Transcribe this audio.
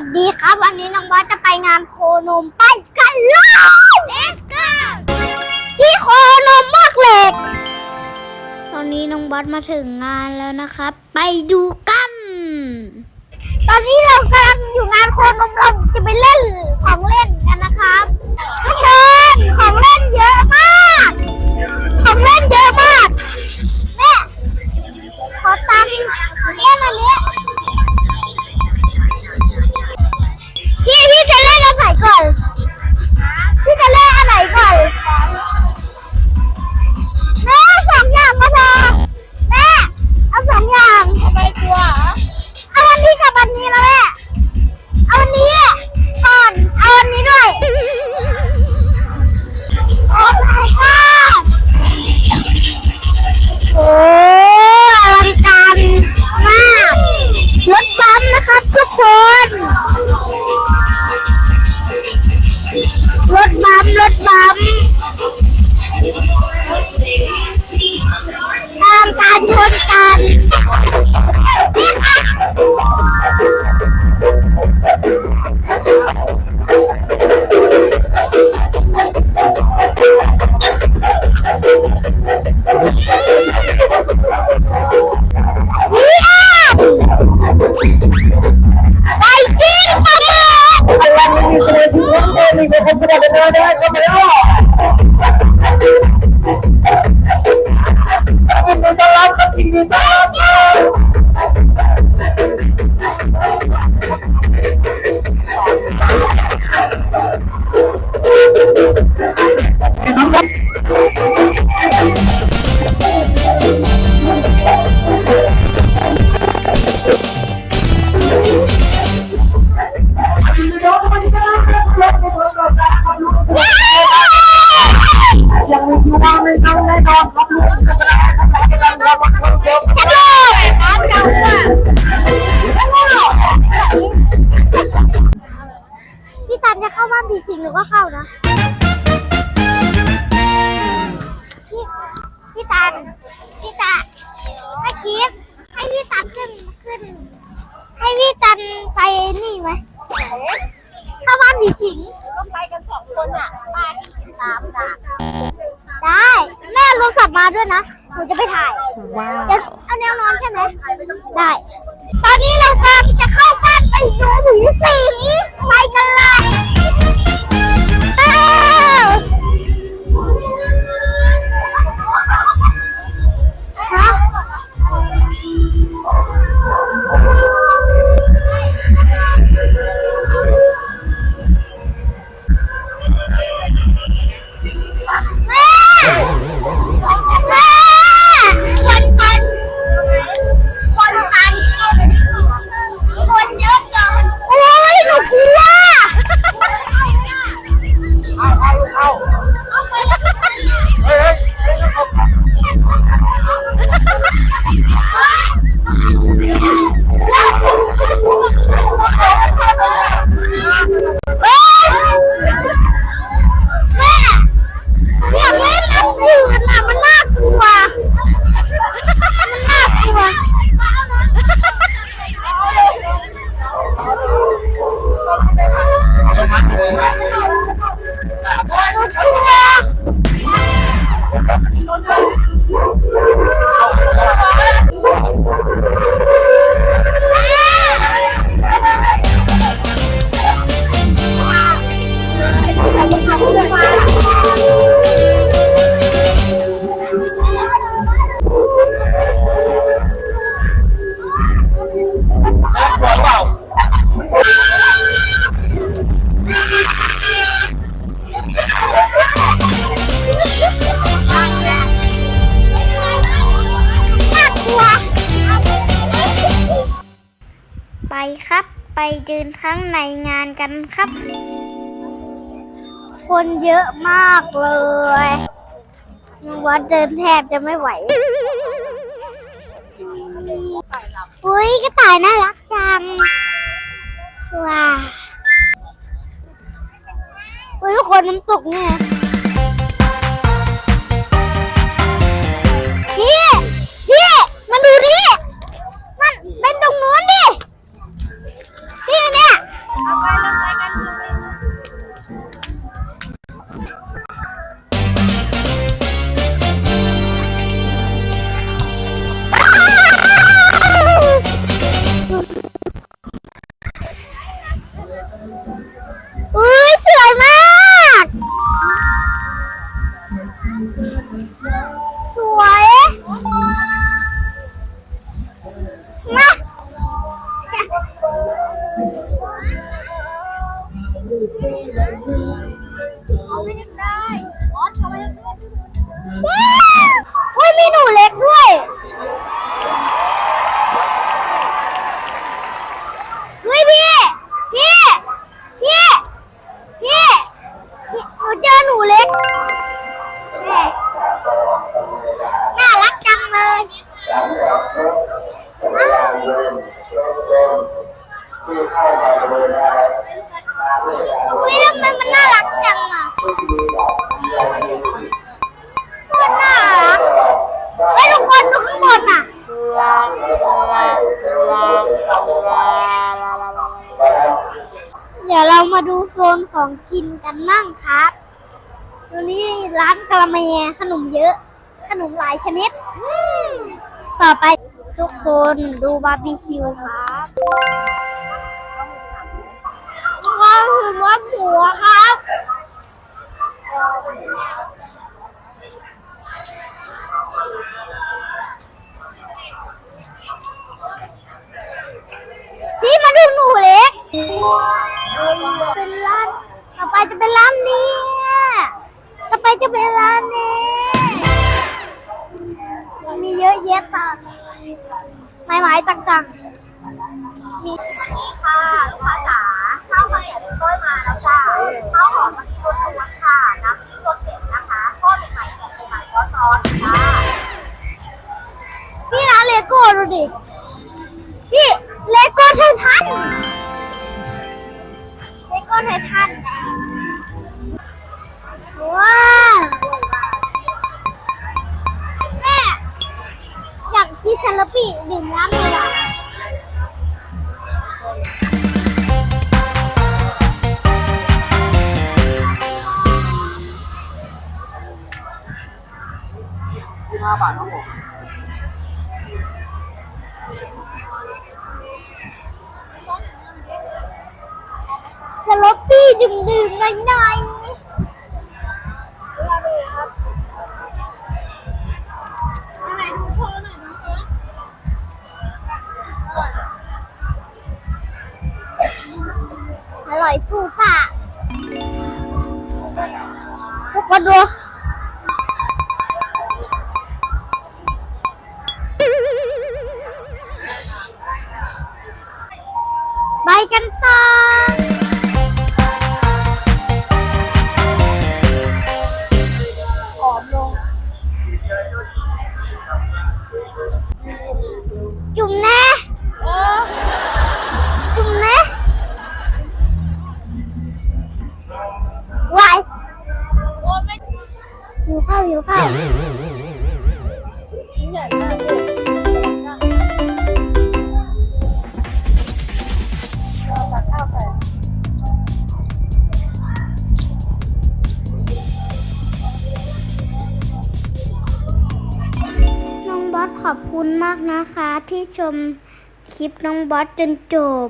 วัสดีครับ วันนี้น้องบอสจะไปงานโคนมไปกันเลย Let's go ที่โคนมมากเหล็ก ตอนนี้น้องบอสมาถึงงานแล้วนะครับ ไปดูกัน ตอนนี้เรากำลังอยู่งานโคนมเราจะไปเล่นของเล่นกันนะครับทุกคนของเล่นเยอะมาก บัม ยั สิงหรือก็เข้านะ พี่พี่ตันพี่ตาเมื่อกี้ให้พี่ตันขึ้นขึ้น ให้พี่ตันไปนี่ไหมเข้าบ้านผีสิงก็ไปกันสองคนอะบ้านสามด่านได้แม่โทรศัพท์มาด้วยนะหนูจะไปถ่ายว้าเดี๋ยวเอาแนวนอนใช่ไหมได้ ตอนนี้เรากำลังจะเข้าบ้านไปดูผีสิง ไปครับ ไปเดินข้างในงานกันครับ คนเยอะมากเลยวัดเดินแทบจะไม่ไหว อุ้ยกระต่ายน่ารักจัง ว้าอุ้ยทุกคนน้ำตกเนี่ย นของกินกันมั่งครับตัวนี้ร้านกะละแมขนมเยอะ ขนมหลายชนิด ต่อไปทุกคนดูบาร์บีคิวครับก็คือว่าหมูครับพี่มาดูหนูเล็กเป็นร้าน ต่อไปจะเป็นร้านนี้ต่อไปจะเป็นร้านนี้ มีเยอะแยะต่างไม้ไม้ต่างๆ มีค่ะลูกค้าจ๋าข้าวมันไก่กล้วยมาแล้วจ้าข้าวหอมมะลิรสชวนค่ะน้ำพริกรสเด็ดนะคะทอดใหม่ๆแบบใหม่ๆร้อนๆจ้าพี่ร้านเลโก้ดูดิ พี่เลโก้ไททันเลโก้ไททันว้าวแม่อยากกินซาลาปีดื่มน้ำเลยอะที่ห้าบาทครับผม สลอปปี้ดื่มดื่มๆหน่อยหน่อยอร่อยฟูฟ่าทุกคนดูไปกันต่อ จุ่มแน่จุ่มแน่วายหิวข้าวหิวข้าว มากนะคะที่ชมคลิปน้องบอสจนจบ